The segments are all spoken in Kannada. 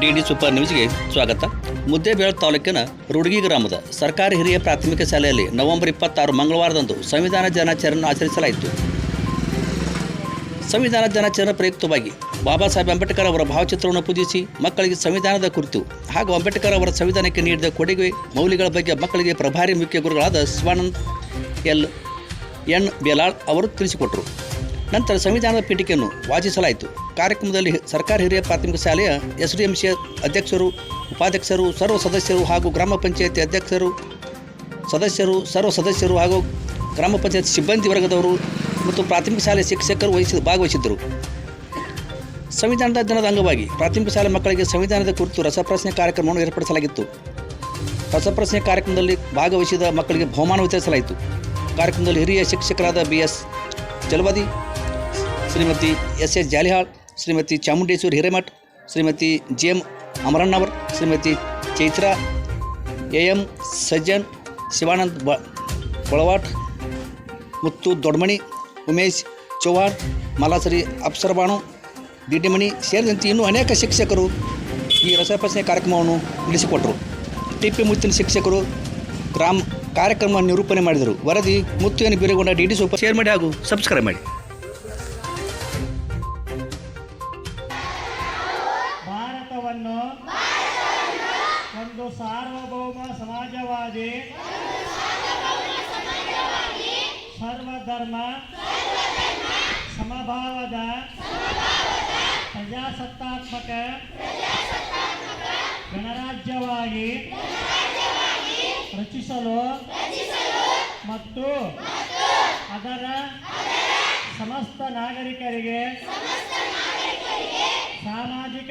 ಡಿ ಡಿ ಸೂಪರ್ ನ್ಯೂಸ್ಗೆ ಸ್ವಾಗತ. ಮುದ್ದೇಬೇಳ ತಾಲೂಕಿನ ರುಡ್ಗಿ ಗ್ರಾಮದ ಸರ್ಕಾರಿ ಹಿರಿಯ ಪ್ರಾಥಮಿಕ ಶಾಲೆಯಲ್ಲಿ ನವೆಂಬರ್ ಇಪ್ಪತ್ತಾರು ಮಂಗಳವಾರದಂದು ಸಂವಿಧಾನ ದಿನಾಚರಣೆ ಆಚರಿಸಲಾಯಿತು. ಸಂವಿಧಾನ ದಿನಾಚರಣೆ ಪ್ರಯುಕ್ತವಾಗಿ ಬಾಬಾ ಸಾಹೇಬ್ ಅಂಬೇಡ್ಕರ್ ಅವರ ಭಾವಚಿತ್ರವನ್ನು ಪೂಜಿಸಿ ಮಕ್ಕಳಿಗೆ ಸಂವಿಧಾನದ ಕುರಿತು ಹಾಗೂ ಅಂಬೇಡ್ಕರ್ ಅವರ ಸಂವಿಧಾನಕ್ಕೆ ನೀಡಿದ ಕೊಡುಗೆ ಮೌಲ್ಯಗಳ ಬಗ್ಗೆ ಮಕ್ಕಳಿಗೆ ಪ್ರಭಾರಿ ಮುಖ್ಯ ಗುರುಗಳಾದ ಶಿವಾನಂದ್ ಎಲ್ ಎನ್ ಬೇಲಾಳ್ ಅವರು ತಿಳಿಸಿಕೊಟ್ಟರು. ನಂತರ ಸಂವಿಧಾನದ ಪೀಠಿಕೆಯನ್ನು ವಾಚಿಸಲಾಯಿತು. ಕಾರ್ಯಕ್ರಮದಲ್ಲಿ ಸರ್ಕಾರಿ ಹಿರಿಯ ಪ್ರಾಥಮಿಕ ಶಾಲೆಯ ಎಸ್ ಡಿ ಎಂ ಸಿ ಅಧ್ಯಕ್ಷರು, ಉಪಾಧ್ಯಕ್ಷರು, ಸರ್ವ ಸದಸ್ಯರು ಹಾಗೂ ಗ್ರಾಮ ಪಂಚಾಯತಿ ಅಧ್ಯಕ್ಷರು, ಸದಸ್ಯರು, ಸರ್ವ ಸದಸ್ಯರು ಹಾಗೂ ಗ್ರಾಮ ಪಂಚಾಯತ್ ಸಿಬ್ಬಂದಿ ವರ್ಗದವರು ಮತ್ತು ಪ್ರಾಥಮಿಕ ಶಾಲೆ ಶಿಕ್ಷಕರು ವಹಿಸಿ ಭಾಗವಹಿಸಿದ್ದರು. ಸಂವಿಧಾನದ ದಿನದ ಅಂಗವಾಗಿ ಪ್ರಾಥಮಿಕ ಶಾಲೆ ಮಕ್ಕಳಿಗೆ ಸಂವಿಧಾನದ ಕುರಿತು ರಸಪ್ರಶ್ನೆ ಕಾರ್ಯಕ್ರಮವನ್ನು ಏರ್ಪಡಿಸಲಾಗಿತ್ತು. ರಸಪ್ರಶ್ನೆ ಕಾರ್ಯಕ್ರಮದಲ್ಲಿ ಭಾಗವಹಿಸಿದ ಮಕ್ಕಳಿಗೆ ಬಹುಮಾನ ವಿತರಿಸಲಾಯಿತು. ಕಾರ್ಯಕ್ರಮದಲ್ಲಿ ಹಿರಿಯ ಶಿಕ್ಷಕರಾದ B S Jalawadi Shrimati S S Jalihal, Shrimati Chamundeshwari Hiremath, Shrimati G M Amarannavar, Shrimati Chaitra A M Sajjan, Shivanand Balawat Muttu Dodmani, Umesh Chauhan Malasari Apsarabanu Diddimani ಸೇರಿದಂತೆ ಇನ್ನೂ ಅನೇಕ ಶಿಕ್ಷಕರು ಈ ರಸಪ್ರಶ್ನೆ ಕಾರ್ಯಕ್ರಮವನ್ನು ನಡೆಸಿಕೊಟ್ಟರು ಟಿ ಪಿ ಮುತ್ತಿನ ಶಿಕ್ಷಕರು ಗ್ರಾಮ ಕಾರ್ಯಕ್ರಮ ನಿರೂಪಣೆ ಮಾಡಿದರು. ವರದಿ ಮುತ್ತುವಿನ Biragonda D D super share ಮಾಡಿ ಹಾಗೂ ಸಬ್ಸ್ಕ್ರೈಬ್ ಮಾಡಿ. ಭಾರತವನ್ನು ಒಂದು ಸಾರ್ವಭೌಮ ಸಮಾಜವಾದಿ ಸರ್ವಧರ್ಮ ಸಮಭಾವದ ಪ್ರಜಾಸತ್ತಾತ್ಮಕ ಗಣರಾಜ್ಯವಾಗಿ ರಚಿಸಲು ಮತ್ತು ಅದರ ಸಮಸ್ತ ನಾಗರಿಕರಿಗೆ ಸಾಮಾಜಿಕ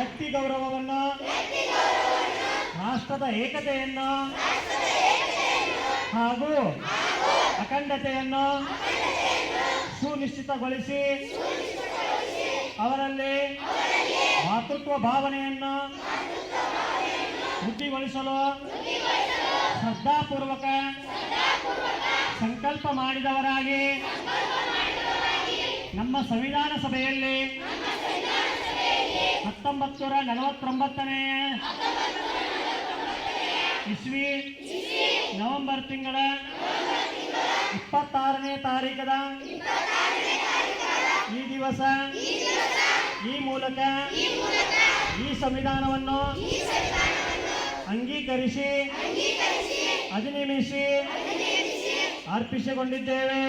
ವ್ಯಕ್ತಿ ಗೌರವವನ್ನ, ರಾಷ್ಟ್ರದ ಏಕತೆಯನ್ನು, ಹಾಗೂ ಅಖಂಡತೆಯನ್ನು ಸುನಿಶ್ಚಿತಗೊಳಿಸಿ ಅವರಲ್ಲಿ ಮಾತೃತ್ವ ಭಾವನೆಯನ್ನು ವೃದ್ಧಿಗೊಳಿಸಲು ಶ್ರದ್ಧಾಪೂರ್ವಕ ಸಂಕಲ್ಪ ಮಾಡಿದವರಾಗಿ ನಮ್ಮ ಸಂವಿಧಾನ ಸಭೆಯಲ್ಲಿ ಹತ್ತೊಂಬತ್ತು ನೂರ ನಲವತ್ತೊಂಬತ್ತನೇ ಇಸ್ವಿ ನವೆಂಬರ್ ತಿಂಗಳ ಇಪ್ಪತ್ತಾರನೇ ತಾರೀಕದ ಈ ದಿವಸ ಈ ಮೂಲಕ ಈ ಸಂವಿಧಾನವನ್ನು ಅಂಗೀಕರಿಸಿ ಅಧಿನಿಮಿಸಿ ಅರ್ಪಿಸಿಕೊಂಡಿದ್ದೇವೆ.